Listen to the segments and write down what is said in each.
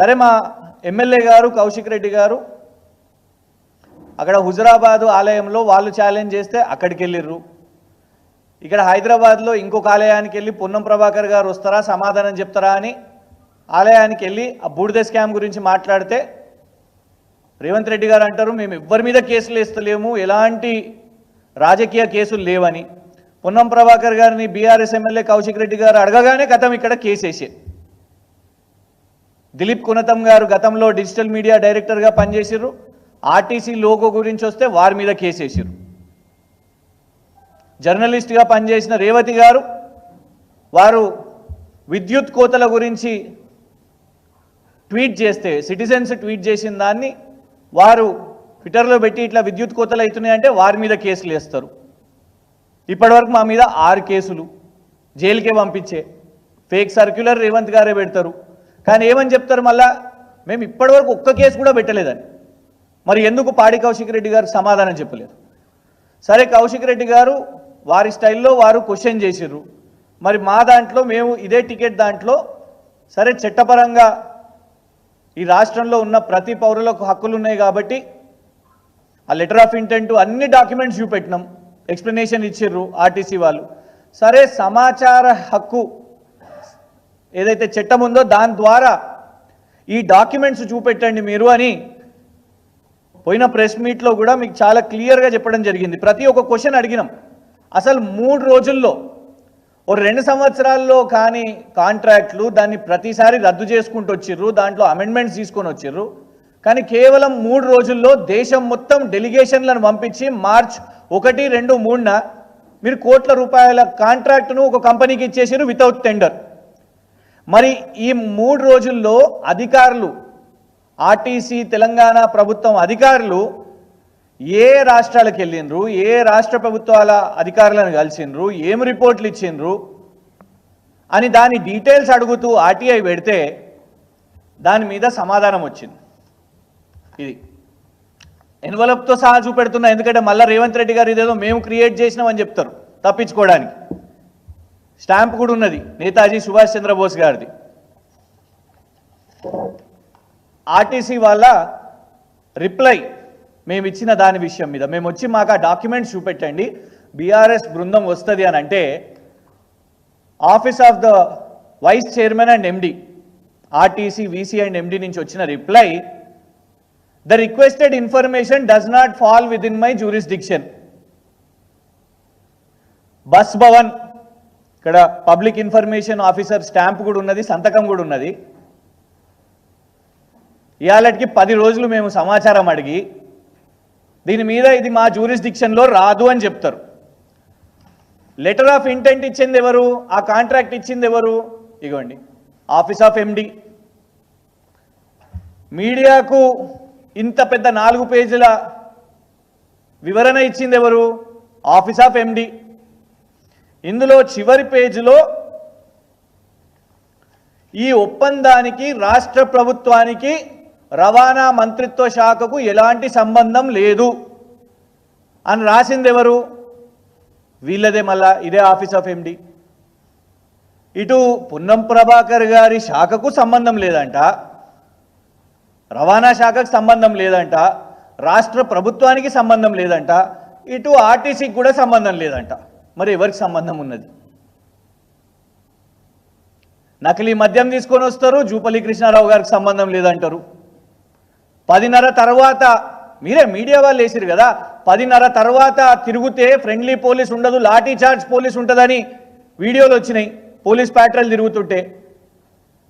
సరే మా ఎమ్మెల్యే గారు కౌశిక్ రెడ్డి గారు అక్కడ హుజరాబాదు ఆలయంలో వాళ్ళు ఛాలెంజ్ చేస్తే అక్కడికి వెళ్ళిర్రు. ఇక్కడ హైదరాబాద్లో ఇంకొక ఆలయానికి వెళ్ళి పొన్నం ప్రభాకర్ గారు వస్తారా సమాధానం చెప్తారా అని ఆలయానికి వెళ్ళి ఆ బూడిద స్కామ్ గురించి మాట్లాడితే రేవంత్ రెడ్డి గారు అంటారు మేము ఎవ్వరి మీద కేసులు వేస్తలేము ఎలాంటి రాజకీయ కేసులు లేవని. పొన్నం ప్రభాకర్ గారిని బీఆర్ఎస్ ఎమ్మెల్యే కౌశిక్ రెడ్డి గారు అడగగానే గతం ఇక్కడ కేసు వేసే దిలీప్ కునతం గారు గతంలో డిజిటల్ మీడియా డైరెక్టర్గా పనిచేసారు ఆర్టీసీ లోగో గురించి వస్తే వారి మీద కేసు జర్నలిస్ట్గా పనిచేసిన రేవతి గారు వారు విద్యుత్ కోతల గురించి ట్వీట్ చేస్తే సిటిజన్స్ ట్వీట్ చేసిన దాన్ని వారు ట్విట్టర్లో పెట్టి ఇట్లా విద్యుత్ కోతలు అవుతున్నాయంటే వారి మీద కేసులు వేస్తారు. ఇప్పటివరకు మా మీద ఆరు కేసులు. జైలుకే పంపించే. ఫేక్ సర్క్యులర్ రేవంత్ గారే పెడతారు. కానీ ఏమని చెప్తారు మళ్ళా? మేము ఇప్పటివరకు ఒక్క కేసు కూడా పెట్టలేదని. మరి ఎందుకు పాడి కౌశిక్ రెడ్డి గారు సమాధానం చెప్పలేదు? సరే కౌశిక్ రెడ్డి గారు వారి స్టైల్లో వారు క్వశ్చన్ చేసిర్రు. మరి మా దాంట్లో మేము ఇదే టికెట్ దాంట్లో సరే చట్టపరంగా ఈ రాష్ట్రంలో ఉన్న ప్రతి పౌరులకు హక్కులు ఉన్నాయి కాబట్టి ఆ లెటర్ ఆఫ్ ఇంటెంట్ అన్ని డాక్యుమెంట్స్ చూపెట్టినాం. ఎక్స్ప్లెనేషన్ ఇచ్చిర్రు ఆర్టీసీ వాళ్ళు. సరే సమాచార హక్కు ఏదైతే చట్టం ఉందో దాని ద్వారా ఈ డాక్యుమెంట్స్ చూపెట్టండి మీరు అని పోయిన ప్రెస్ మీట్లో కూడా మీకు చాలా క్లియర్గా చెప్పడం జరిగింది. ప్రతి ఒక్క క్వశ్చన్ అడిగినాం. అసలు మూడు రోజుల్లో ఓ రెండు సంవత్సరాల్లో కానీ కాంట్రాక్ట్లు దాన్ని ప్రతిసారి రద్దు చేసుకుంటూ వచ్చిర్రు దాంట్లో అమెండ్మెంట్స్ తీసుకొని వచ్చిర్రు. కానీ కేవలం మూడు రోజుల్లో దేశం మొత్తం డెలిగేషన్లను పంపించి మార్చ్ ఒకటి రెండు మూడున మీరు కోట్ల రూపాయల కాంట్రాక్ట్ను ఒక కంపెనీకి ఇచ్చేసారు వితౌట్ టెండర్. మరి ఈ మూడు రోజుల్లో అధికారులు ఆర్టీసీ తెలంగాణ ప్రభుత్వం అధికారులు ఏ రాష్ట్రాలకు వెళ్ళిండ్రు ఏ రాష్ట్ర ప్రభుత్వాల అధికారులను కలిసిండ్రు ఏం రిపోర్ట్లు ఇచ్చిండ్రు అని దాని డీటెయిల్స్ అడుగుతూ ఆర్టీఐ పెడితే దాని మీద సమాధానం వచ్చింది. ఇది ఎన్వలప్తో సహా చూపెడుతున్నా ఎందుకంటే మళ్ళీ రేవంత్ రెడ్డి గారు ఇదేదో మేము క్రియేట్ చేసినామని చెప్తారు తప్పించుకోవడానికి. స్టాంప్ కూడా ఉన్నది. నేతాజీ సుభాష్ చంద్రబోస్ గారిది. ఆర్టీసీ వాళ్ళ రిప్లై మేము ఇచ్చిన దాని విషయం మీద. మేము వచ్చి మాకు ఆ డాక్యుమెంట్స్ చూపెట్టండి. బీఆర్ఎస్ బృందం వస్తుంది అని అంటే office of the vice chairman and MD RTC VC and MD నుంచి వచ్చిన reply the requested information does not fall within my jurisdiction. Bus Bhavan ఇక్కడ పబ్లిక్ ఇన్ఫర్మేషన్ ఆఫీసర్ స్టాంప్ కూడా ఉన్నది సంతకం కూడా ఉన్నది. ఇవాళకి పది రోజులు మేము సమాచారం అడిగి దీని మీద ఇది మా జ్యూరిస్డిక్షన్లో రాదు అని చెప్తారు. లెటర్ ఆఫ్ ఇంటెంట్ ఇచ్చింది ఎవరు? ఆ కాంట్రాక్ట్ ఇచ్చింది ఎవరు? ఇగోండి. ఆఫీస్ ఆఫ్ ఎండి మీడియాకు ఇంత పెద్ద నాలుగు పేజీల వివరణ ఇచ్చింది ఎవరు? ఆఫీస్ ఆఫ్ ఎండి ఇందులో చివరి పేజీలో ఈ ఒప్పందానికి రాష్ట్ర ప్రభుత్వానికి రవాణా మంత్రిత్వ శాఖకు ఎలాంటి సంబంధం లేదు. అని రాసింది ఎవరు? వీళ్ళదే మళ్ళా ఇదే ఆఫీస్ ఆఫ్ ఎండి ఇటు పున్నం ప్రభాకర్ గారి శాఖకు సంబంధం లేదంట. రవాణా శాఖకు సంబంధం లేదంట. రాష్ట్ర ప్రభుత్వానికి సంబంధం లేదంట. ఇటు ఆర్టీసీకి కూడా సంబంధం లేదంట. మరి ఎవరికి సంబంధం ఉన్నది? నకిలీ మద్యం తీసుకొని వస్తారు జూపల్లి కృష్ణారావు గారికి సంబంధం లేదంటారు. పదిన్నర తర్వాత మీరే మీడియా వాళ్ళు వేసిరు కదా పదిన్నర తర్వాత తిరిగితే ఫ్రెండ్లీ పోలీస్ ఉండదు లాఠీ చార్జ్ పోలీస్ ఉంటుందని వీడియోలు వచ్చినాయి పోలీస్ ప్యాట్రల్ తిరుగుతుంటే.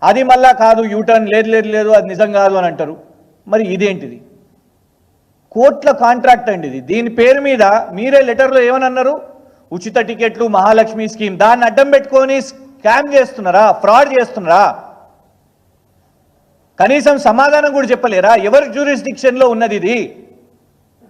అది మళ్ళా కాదు యూటర్న్ లేదు లేదు లేదు అది నిజం కాదు అని అంటారు. మరి ఇదేంటిది? కోట్ల కాంట్రాక్ట్ అండి ఇది. దీని పేరు మీద మీరే లెటర్లో ఏమని అన్నారు? ఉచిత టికెట్లు మహాలక్ష్మి స్కీమ్. దాన్ని అడ్డం పెట్టుకొని స్కామ్ చేస్తున్నారా? ఫ్రాడ్ చేస్తున్నారా? కనీసం సమాధానం కూడా చెప్పలేరా? ఎవరి జ్యూరిస్డిక్షన్లో ఉన్నది ఇది?